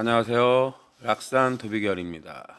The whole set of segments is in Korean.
안녕하세요. 락산 도비결입니다.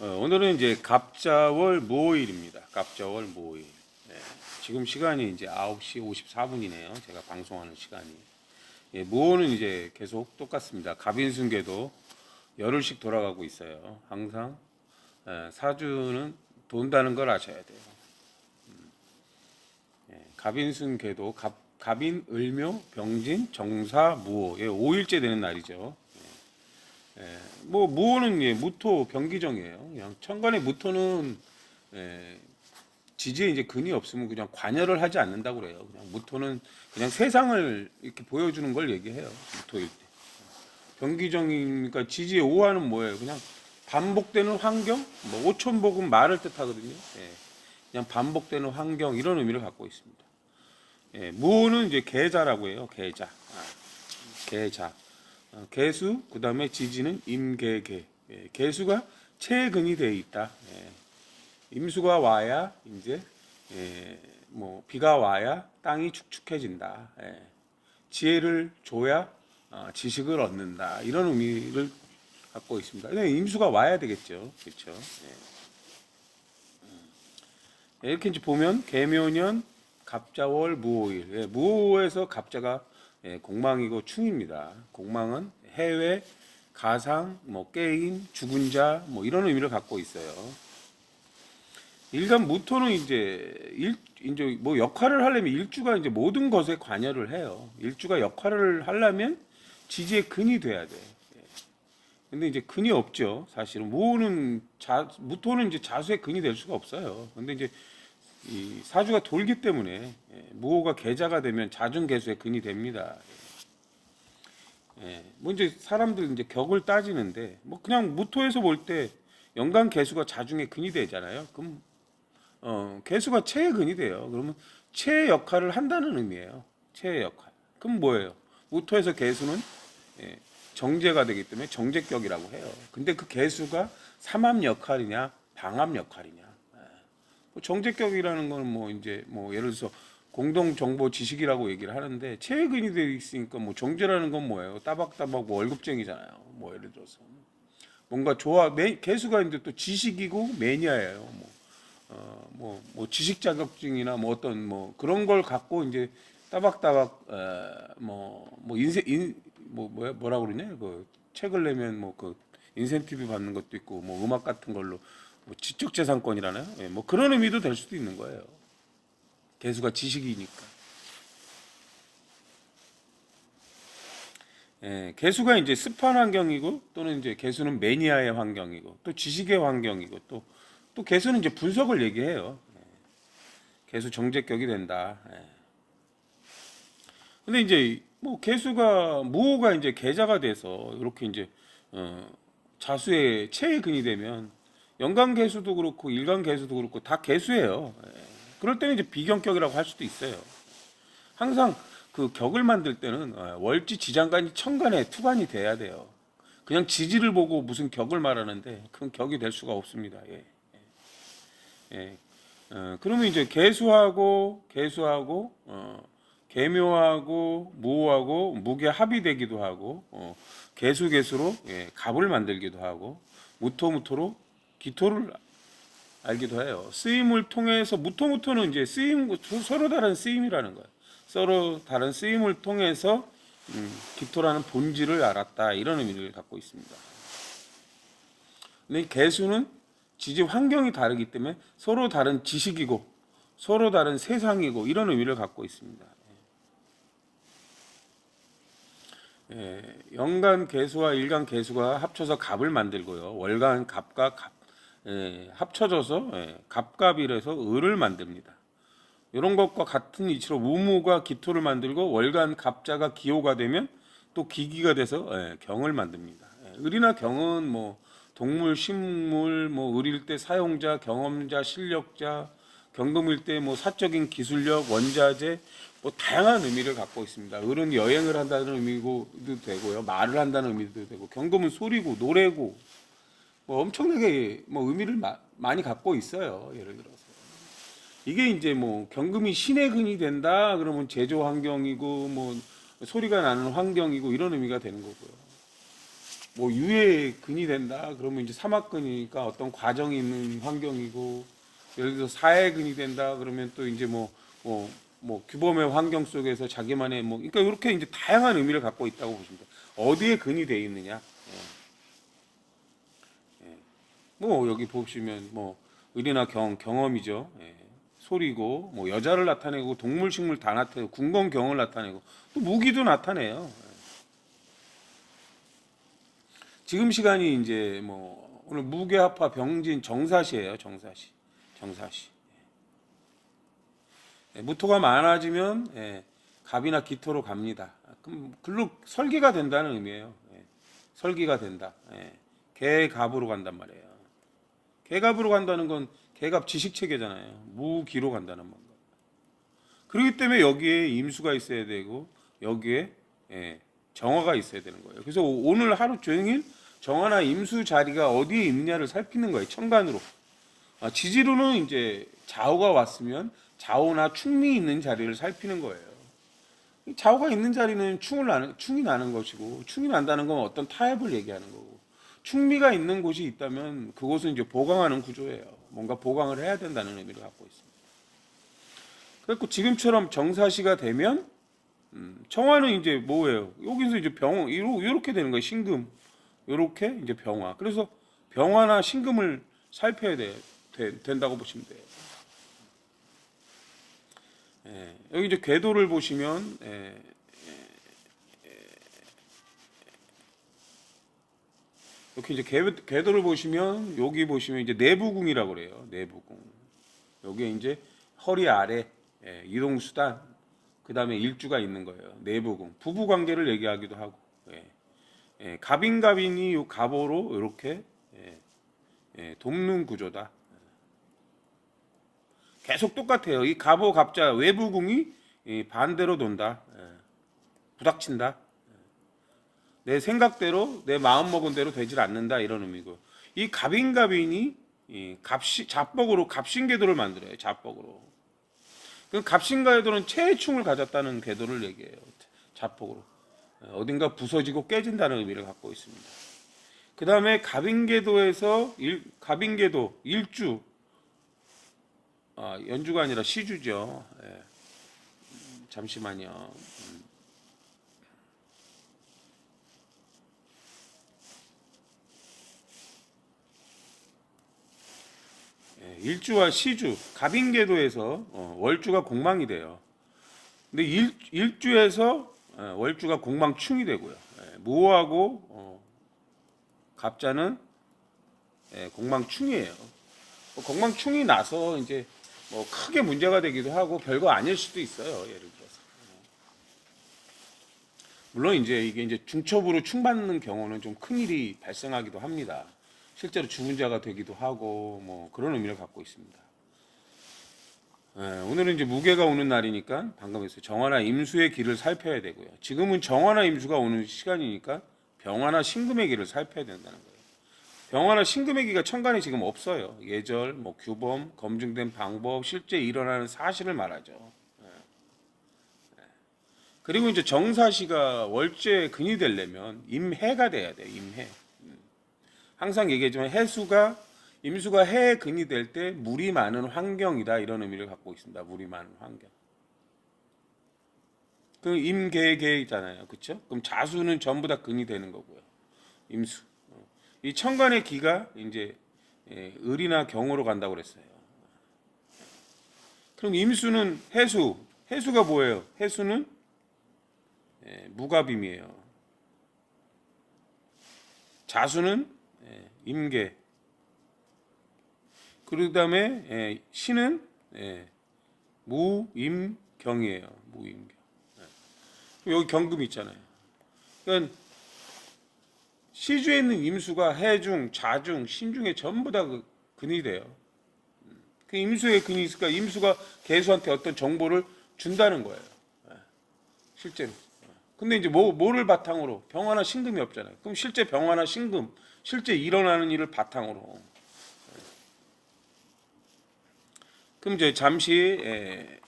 어, 오늘은 이제 갑자월 무오일입니다. 갑자월 무오일. 네, 지금 시간이 이제 9시 54분이네요. 제가 방송하는 시간이. 예, 무오는 이제 계속 똑같습니다. 갑인순계도 열흘씩 돌아가고 있어요. 항상 예, 사주는 돈다는 걸 아셔야 돼요. 음, 예, 갑인순계도 갑, 갑인, 을묘, 병진, 정사, 무오. 예, 5일째 되는 날이죠. 예, 뭐 무호는 예, 무토 병기정이에요. 그냥 천간의 무토는 예, 지지에 이제 근이 없으면 그냥 관여를 하지 않는다고 그래요. 그냥 무토는 그냥 세상을 이렇게 보여주는 걸 얘기해요. 무토일 때. 병기정이니까 지지의 오화는 뭐예요? 그냥 반복되는 환경, 뭐 오천복은 말을 뜻하거든요. 예, 그냥 반복되는 환경 이런 의미를 갖고 있습니다. 예, 무호는 이제 계자라고 해요. 계자, 아, 계자. 어, 개수 그 다음에 지지는 임계계. 예, 개수가 최근이 돼 있다. 예, 임수가 와야 이제 예, 뭐 비가 와야 땅이 축축해진다. 예, 지혜를 줘야 어, 지식을 얻는다. 이런 의미를 갖고 있습니다. 임수가 와야 되겠죠. 그렇죠? 예. 예, 이렇게 이제 보면 개묘년 갑자월 무오일. 예, 무오에서 갑자가 예, 공망이고 충입니다. 공망은 해외, 가상, 뭐 게임, 죽은 자, 뭐 이런 의미를 갖고 있어요. 일간 무토는 이제 일 이제 뭐 역할을 하려면 일주가 이제 모든 것에 관여를 해요. 일주가 역할을 하려면 지지의 근이 돼야 돼. 예. 근데 이제 근이 없죠. 사실은 무는 자 무토는 이제 자수의 근이 될 수가 없어요. 근데 이제 이 사주가 돌기 때문에 예, 무호가 계자가 되면 자중계수의 근이 됩니다. 예, 뭐 이제 사람들 이제 격을 따지는데 뭐 그냥 무토에서 볼 때 연간 계수가 자중의 근이 되잖아요. 그럼 어 계수가 체의 근이 돼요. 그러면 체의 역할을 한다는 의미예요. 체의 역할. 그럼 뭐예요? 무토에서 계수는 예, 정제가 되기 때문에 정제격이라고 해요. 근데 그 계수가 삼합 역할이냐 방합 역할이냐 뭐 정제격이라는 거는 뭐 이제 뭐 예를 들어서 공동 정보 지식이라고 얘기를 하는데 체근이 돼 있으니까 뭐 정제라는 건 뭐예요? 따박따박 뭐 월급쟁이잖아요. 뭐 예를 들어서 뭔가 좋아 매, 개수가 이제 또 지식이고 매니아예요. 뭐, 어, 뭐, 뭐 지식 자격증이나 뭐 어떤 뭐 그런 걸 갖고 이제 따박따박 어, 뭐, 뭐 인세 인뭐 뭐야 뭐라 그러냐 그 책을 내면 뭐 그 인센티브 받는 것도 있고 뭐 음악 같은 걸로 뭐 지적재산권이라나요? 예, 뭐 그런 의미도 될 수도 있는 거예요. 개수가 지식이니까. 예, 개수가 이제 습한 환경이고 또는 이제 개수는 매니아의 환경이고 또 지식의 환경이고 또 또 개수는 이제 분석을 얘기해요. 예, 개수 정제격이 된다. 예. 근데 이제 뭐 개수가 무호가 이제 계자가 돼서 이렇게 이제 어, 자수의 체의 근이 되면 연간 개수도 그렇고 일간 개수도 그렇고 다 개수예요. 예. 그럴 때는 이제 비경격이라고 할 수도 있어요. 항상 그 격을 만들 때는 어, 월지 지장간이 천간에 투간이 돼야 돼요. 그냥 지지를 보고 무슨 격을 말하는데 그건 격이 될 수가 없습니다. 예. 예. 예. 어, 그러면 이제 개수하고 개수하고 어, 개묘하고 무하고 무게 합이 되기도 하고 어, 개수 개수로 예, 갑을 만들기도 하고 무토 무토로 기토를 알기도 해요. 쓰임을 통해서 무토무토는 이제 쓰임 서로 다른 쓰임이라는 거예요. 서로 다른 쓰임을 통해서 음, 기토라는 본질을 알았다 이런 의미를 갖고 있습니다. 근데 개수는 지지 환경이 다르기 때문에 서로 다른 지식이고 서로 다른 세상이고 이런 의미를 갖고 있습니다. 예, 연간 개수와 일간 개수가 합쳐서 갑을 만들고요. 월간 갑과 갑 예, 합쳐져서 예, 갑갑이라서 을을 만듭니다. 이런 것과 같은 이치로 우무가 기토를 만들고 월간 갑자가 기호가 되면 또 기기가 돼서 예, 경을 만듭니다. 예, 을이나 경은 뭐 동물, 식물, 뭐 을일 때 사용자, 경험자, 실력자, 경금일 때 뭐 사적인 기술력, 원자재 뭐 다양한 의미를 갖고 있습니다. 을은 여행을 한다는 의미도 되고요, 말을 한다는 의미도 되고, 경금은 소리고 노래고 뭐 엄청나게 뭐 의미를 마, 많이 갖고 있어요. 예를 들어서 이게 이제 뭐 경금이 신의 근이 된다 그러면 제조 환경이고 뭐 소리가 나는 환경이고 이런 의미가 되는 거고요. 뭐 유해 근이 된다 그러면 이제 사막근이니까 어떤 과정이 있는 환경이고 예를 들어 사해 근이 된다 그러면 또 이제 뭐뭐뭐 규범의 환경 속에서 자기만의 뭐 그러니까 이렇게 이제 다양한 의미를 갖고 있다고 돼요. 어디에 근이 돼 있느냐? 예. 예. 뭐 여기 보시면 뭐 의리나 경 경험이죠. 예. 소리고 뭐 여자를 나타내고 동물 식물 다 나타내고 궁건 경을 나타내고 또 무기도 나타내요. 예. 지금 시간이 이제 뭐 오늘 무게합화 병진 정사시예요. 정사시. 정사시. 예, 무토가 많아지면 예, 갑이나 기토로 갑니다. 그럼 글로 설계가 된다는 의미예요. 예, 설계가 된다. 예, 개 갑으로 간단 말이에요. 개갑으로 간다는 건 개갑 지식 체계잖아요. 무기로 간다는 건가. 그렇기 때문에 여기에 임수가 있어야 되고 여기에 예, 정화가 있어야 되는 거예요. 그래서 오- 오늘 하루 종일 정화나 임수 자리가 어디에 있느냐를 살피는 거예요. 천간으로. 아, 지지로는 이제 좌우가 왔으면 좌우나 충미 있는 자리를 살피는 거예요. 이 좌우가 있는 자리는 충을 나는 충이 나는 것이고 충이 난다는 건 어떤 타협을 얘기하는 거고 충미가 있는 곳이 있다면 그곳은 이제 보강하는 구조예요. 뭔가 보강을 해야 된다는 의미를 갖고 있습니다. 그래서 지금처럼 정사시가 되면 음, 청화는 이제 뭐예요? 여기서 이제 병 이렇게 되는 거예요. 신금 이렇게 이제 병화. 그래서 병화나 신금을 살펴야 돼, 돼- 된다고 보시면 돼요. 예, 여기 이제 궤도를 보시면 예, 이렇게 이제 궤, 궤도를 보시면 여기 보시면 이제 내부궁이라고 그래요. 내부궁. 여기에 이제 허리 아래 예, 이동 수단 그다음에 일주가 있는 거예요. 내부궁. 부부 관계를 얘기하기도 하고. 예. 예, 갑인갑인이 요 갑오로 이렇게 예, 예, 돕는 구조다. 계속 똑같아요. 이 갑오 갑자 외부궁이 이 반대로 돈다. 예. 부닥친다. 내 생각대로 내 마음 먹은 대로 되질 않는다 이런 의미고 이 갑인갑인이 이 갑시 잡복으로 갑신궤도를 만들어요. 잡복으로. 그 갑신궤도는 최충을 가졌다는 궤도를 얘기해요. 잡복으로. 어딘가 부서지고 깨진다는 의미를 갖고 있습니다. 그 다음에 갑인궤도에서 일, 갑인궤도 일주 아, 연주가 아니라 시주죠. 예. 음, 잠시만요. 일주와 시주, 갑인궤도에서 어, 월주가 공망이 돼요. 근데 일, 일주에서 어, 월주가 공망충이 되고요. 예, 무호하고 어, 갑자는 예, 공망충이에요. 뭐 공망충이 나서 이제 뭐 크게 문제가 되기도 하고 별거 아닐 수도 있어요. 예를 들어서. 물론 이제 이게 이제 중첩으로 충받는 경우는 좀 큰 일이 발생하기도 합니다. 실제로 죽은 자가 되기도 하고 뭐 그런 의미를 갖고 있습니다. 예, 오늘은 이제 무게가 오는 날이니까 방금 했어요. 정화나 임수의 길을 살펴야 되고요. 지금은 정화나 임수가 오는 시간이니까 병화나 신금의 길을 살펴야 된다는 거예요. 병화나 신금의 기가 천간에 지금 없어요. 예절, 뭐 규범, 검증된 방법, 실제 일어나는 사실을 말하죠. 예. 예. 그리고 이제 정사시가 월제 근이 되려면 임해가 돼야 돼요. 임해. 음. 항상 얘기했지만 해수가 임수가 해에 근이 될 때 물이 많은 환경이다 이런 의미를 갖고 있습니다. 물이 많은 환경. 그 임계계잖아요, 그렇죠? 그럼 자수는 전부 다 근이 되는 거고요. 임수. 어. 이 천간의 기가 이제 예, 을이나 경으로 간다고 그랬어요. 그럼 임수는 해수. 해수가 뭐예요? 해수는 예, 무갑임이에요. 자수는 예, 임계. 그 다음에 예, 신은 예, 무임경이에요. 무임경. 예. 여기 경금 있잖아요. 그러니까 시주에 있는 임수가 해중, 자중, 신중에 전부 다 그 근이 돼요. 그 임수의 근이 있으니까 임수가 개수한테 어떤 정보를 준다는 거예요. 예. 실제로. 근데 이제 뭐, 뭐를 바탕으로? 병화나 신금이 없잖아요. 그럼 실제 병화나 신금, 실제 일어나는 일을 바탕으로. 그럼 이제 잠시 에,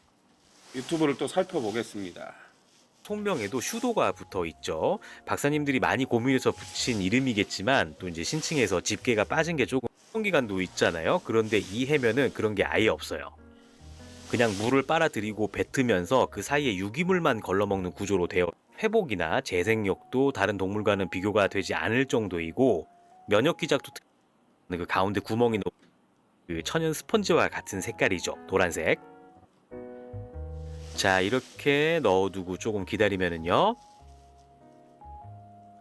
유튜브를 또 살펴보겠습니다. 통명에도 슈도가 붙어 있죠. 박사님들이 많이 고민해서 붙인 이름이겠지만 또 이제 신칭해서 집게가 빠진 게 조금 기간도 있잖아요. 그런데 이 해면은 그런 게 아예 없어요. 그냥 물을 빨아들이고 뱉으면서 그 사이에 유기물만 걸러먹는 구조로 되어 회복이나 재생력도 다른 동물과는 비교가 되지 않을 정도이고 면역 기작도 특- 그 가운데 구멍이 놓- 그 천연 스펀지와 같은 색깔이죠. 노란색. 자, 이렇게 넣어두고 조금 기다리면은요.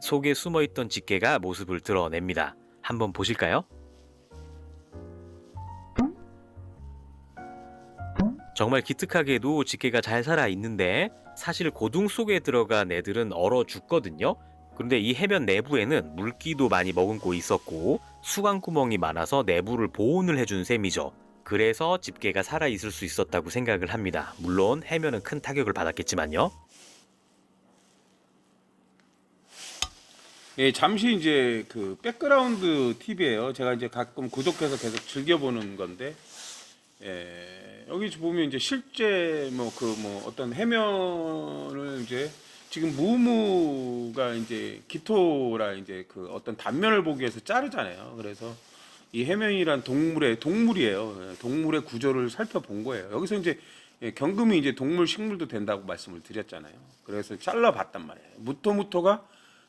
속에 숨어 있던 집게가 모습을 드러냅니다. 한번 보실까요? 정말 기특하게도 집게가 잘 살아 있는데 사실 고둥 속에 들어간 애들은 얼어 죽거든요. 그런데 이 해변 내부에는 물기도 많이 머금고 있었고 수강 구멍이 많아서 내부를 보온을 해준 셈이죠. 그래서 집게가 살아 있을 수 있었다고 생각을 합니다. 물론 해면은 큰 타격을 받았겠지만요. 예, 잠시 이제 그 백그라운드 팁이에요. 제가 이제 가끔 구독해서 계속 즐겨보는 건데, 예, 여기 보면 이제 실제 뭐 그 뭐 어떤 해면을 이제 지금 무무가 이제 기토라 이제 그 어떤 단면을 보기 위해서 자르잖아요. 그래서 이 해면이란 동물의 동물이에요. 예, 동물의 구조를 살펴본 거예요. 여기서 이제 예, 경금이 이제 동물 식물도 된다고 말씀을 드렸잖아요. 그래서 잘라봤단 말이에요. 무토무토가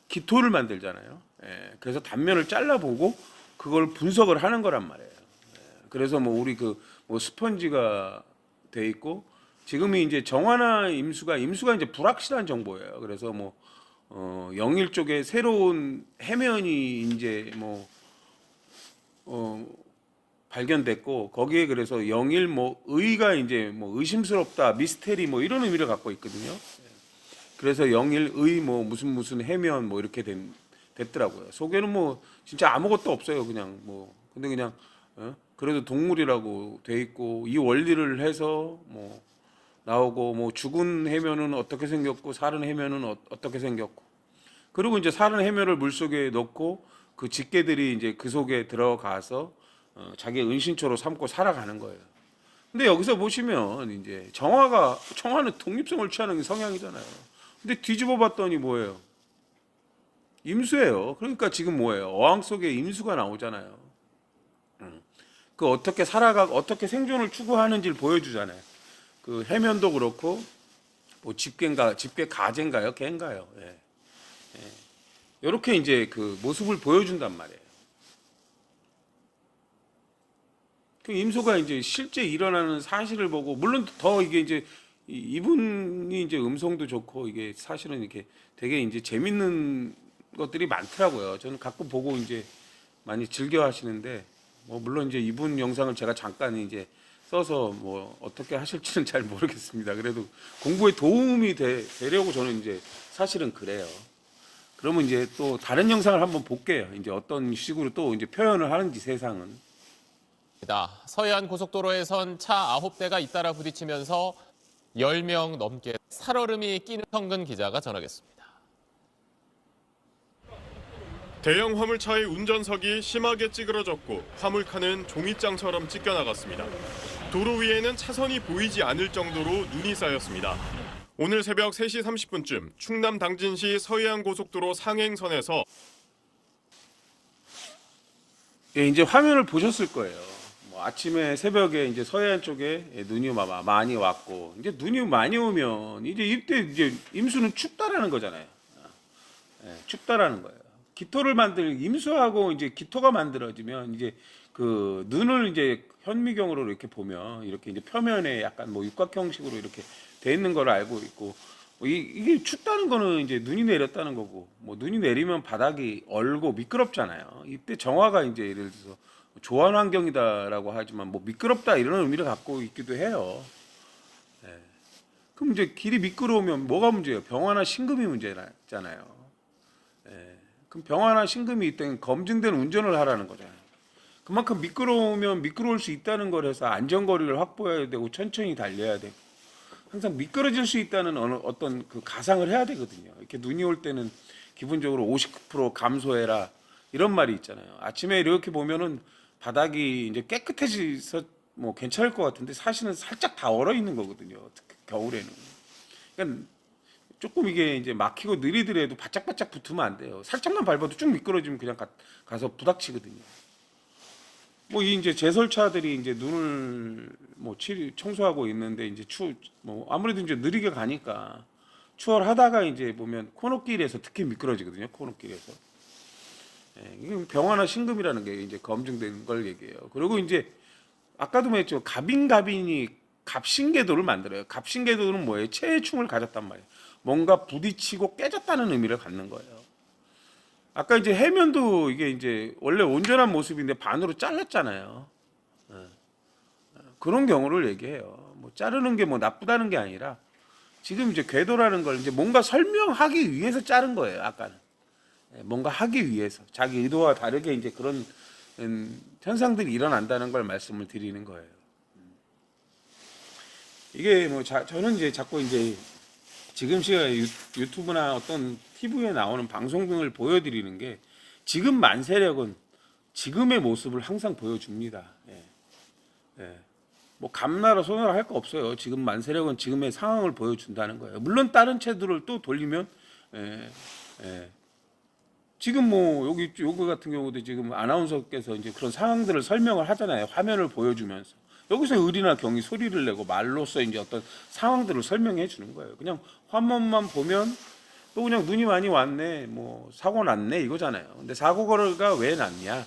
기토를 만들잖아요. 예, 그래서 단면을 잘라보고 그걸 분석을 하는 거란 말이에요. 예, 그래서 뭐 우리 그 뭐 스펀지가 돼 있고 지금이 이제 정화나 임수가 임수가 이제 불확실한 정보예요. 그래서 뭐 어, 영일 쪽에 새로운 해면이 이제 뭐 어, 발견됐고 거기에 그래서 영일 뭐 의가 이제 뭐 의심스럽다 미스테리 뭐 이런 의미를 갖고 있거든요. 그래서 영일 의 뭐 무슨 무슨 해면 뭐 이렇게 된, 됐더라고요. 속에는 뭐 진짜 아무것도 없어요. 그냥 뭐 근데 그냥 어? 그래도 동물이라고 돼 있고 이 원리를 해서 뭐 나오고 뭐 죽은 해면은 어떻게 생겼고 살은 해면은 어, 어떻게 생겼고 그리고 이제 살은 해면을 물 속에 넣고 그 집게들이 이제 그 속에 들어가서 어, 자기 은신처로 삼고 살아가는 거예요. 근데 여기서 보시면 이제 정화가 정화는 독립성을 취하는 성향이잖아요. 근데 뒤집어 봤더니 뭐예요? 임수예요. 그러니까 지금 뭐예요? 어항 속에 임수가 나오잖아요. 음. 그 어떻게 살아가 어떻게 생존을 추구하는지를 보여주잖아요. 그 해면도 그렇고 뭐 집게인가 집게 가재인가요? 개인가요? 예. 예. 이렇게 이제 그 모습을 보여준단 말이에요. 그 임소가 이제 실제 일어나는 사실을 보고 물론 더 이게 이제 이- 이분이 이제 음성도 좋고 이게 사실은 이렇게 되게 이제 재밌는 것들이 많더라고요. 저는 가끔 보고 이제 많이 즐겨 하시는데 뭐 물론 이제 이분 영상을 제가 잠깐 이제 써서 뭐 어떻게 하실지는 잘 모르겠습니다. 그래도 공부에 도움이 되, 되려고 저는 이제 사실은 그래요. 그러면 이제 또 다른 영상을 한번 볼게요. 이제 어떤 식으로 또 이제 표현을 하는지 세상은. 서해안 고속도로에선 차 9대가 잇따라 부딪히면서 10명 넘게 살얼음이 끼는 성근 기자가 전하겠습니다. 대형 화물차의 운전석이 심하게 찌그러졌고 화물칸은 종이장처럼 찢겨나갔습니다. 도로 위에는 차선이 보이지 않을 정도로 눈이 쌓였습니다. 오늘 새벽 3시 30분쯤 충남 당진시 서해안 고속도로 상행선에서 예, 이제 화면을 보셨을 거예요. 뭐 아침에 새벽에 이제 서해안 쪽에 예, 눈이 마- 많이 왔고 이제 눈이 많이 오면 이제 이때 이제 임수는 춥다라는 거잖아요. 예, 춥다라는 거예요. 기토를 만들 임수하고 이제 기토가 만들어지면 이제 그 눈을 이제 현미경으로 이렇게 보면 이렇게 이제 표면에 약간 뭐 육각 형식으로 이렇게 돼 있는 걸 알고 있고 뭐 이, 이게 춥다는 거는 이제 눈이 내렸다는 거고 뭐 눈이 내리면 바닥이 얼고 미끄럽잖아요. 이때 정화가 이제 예를 들어서 조환 환경이다라고 하지만 뭐 미끄럽다 이런 의미를 갖고 있기도 해요. 예. 그럼 이제 길이 미끄러우면 뭐가 문제예요? 병화나 심금이 문제잖아요. 예. 그럼 병화나 심금이 있다면 검증된 운전을 하라는 거잖아요. 그만큼 미끄러우면 미끄러울 수 있다는 걸 해서 안전거리를 확보해야 되고 천천히 달려야 되고 항상 미끄러질 수 있다는 어느 어떤 그 가상을 해야 되거든요. 이렇게 눈이 올 때는 기본적으로 50% 감소해라 이런 말이 있잖아요. 아침에 이렇게 보면은 바닥이 이제 깨끗해져서 뭐 괜찮을 것 같은데 사실은 살짝 다 얼어 있는 거거든요. 특히 겨울에는. 그러니까 조금 이게 이제 막히고 느리더라도 바짝바짝 붙으면 안 돼요. 살짝만 밟아도 쭉 미끄러지면 그냥 가, 가서 부닥치거든요. 뭐 이 이제 제설차들이 이제 눈을 뭐 칠, 청소하고 있는데 이제 추 뭐 아무래도 이제 느리게 가니까 추월하다가 이제 보면 코너길에서 특히 미끄러지거든요. 코너길에서. 예, 병화나 신금이라는 게 이제 검증된 걸 얘기해요. 그리고 이제 아까도 말했죠. 갑인갑인이 갑신궤도를 만들어요. 갑신궤도는 뭐예요? 체해충을 가졌단 말이에요. 뭔가 부딪히고 깨졌다는 의미를 갖는 거예요. 아까 이제 해면도 이게 이제 원래 온전한 모습인데 반으로 잘랐잖아요. 예. 그런 경우를 얘기해요. 뭐 자르는 게 뭐 나쁘다는 게 아니라 지금 이제 궤도라는 걸 이제 뭔가 설명하기 위해서 자른 거예요. 아까는 예, 뭔가 하기 위해서 자기 의도와 다르게 이제 그런 음, 현상들이 일어난다는 걸 말씀을 드리는 거예요. 음. 이게 뭐 자, 저는 이제 자꾸 이제 지금 유, 유튜브나 어떤 TV에 나오는 방송 등을 보여드리는 게 지금 만세력은 지금의 모습을 항상 보여줍니다. 예. 예. 뭐 감나라 소나라 할 거 없어요. 지금 만세력은 지금의 상황을 보여준다는 거예요. 물론 다른 채들을 또 돌리면 예, 예. 지금 뭐 여기 여기 같은 경우도 지금 아나운서께서 이제 그런 상황들을 설명을 하잖아요. 화면을 보여주면서 여기서 을이나 경이 소리를 내고 말로써 이제 어떤 상황들을 설명해 주는 거예요. 그냥 화면만 보면 또 그냥 눈이 많이 왔네, 뭐 사고 났네 이거잖아요. 근데 사고가 왜 났냐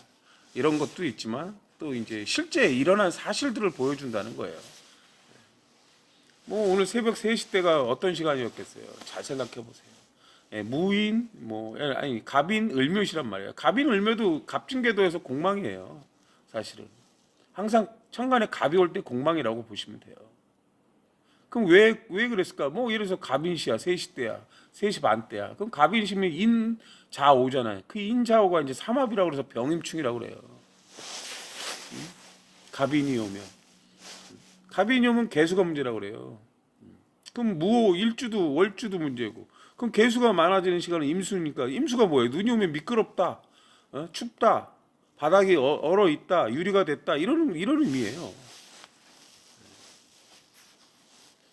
이런 것도 있지만 또 이제 실제 일어난 사실들을 보여준다는 거예요. 뭐 오늘 새벽 3시 때가 어떤 시간이었겠어요. 잘 생각해 보세요. 예, 무인 뭐 예, 아니 갑인 을묘시란 말이에요. 갑인 을묘도 갑진궤도에서 공망이에요. 사실은 항상 천간에 갑이 올 때 공망이라고 보시면 돼요. 그럼 왜 왜 그랬을까? 뭐 예를 들어서 갑인시야 3시 때야 3시 반 때야. 그럼 갑인시면 인 자 오잖아요. 그 인 자 오가 이제 삼합이라고 그래서 병임충이라고 그래요. 음? 갑인이 오면 갑인이 오면 개수가 문제라고 그래요. 그럼 무호 일주도 월주도 문제고 그럼 개수가 많아지는 시간은 임수니까 임수가 뭐예요? 눈이 오면 미끄럽다, 어? 춥다, 바닥이 어- 얼어 있다, 유리가 됐다 이런 이런 의미예요.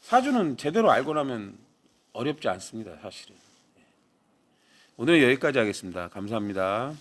사주는 제대로 알고 나면 어렵지 않습니다, 사실은. 오늘 여기까지 하겠습니다. 감사합니다.